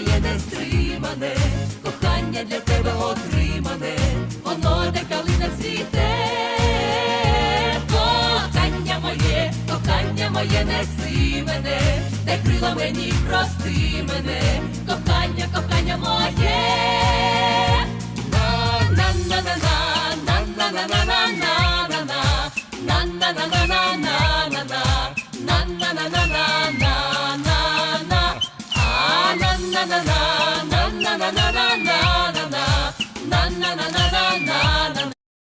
Не нестримане, кохання для тебе отримане, воно де калина цвіте, кохання моє, кохання моє неси мене, дай крила мені, прости мене, кохання, кохання моє, на на на на на на на на на на на на на на на на на na na na.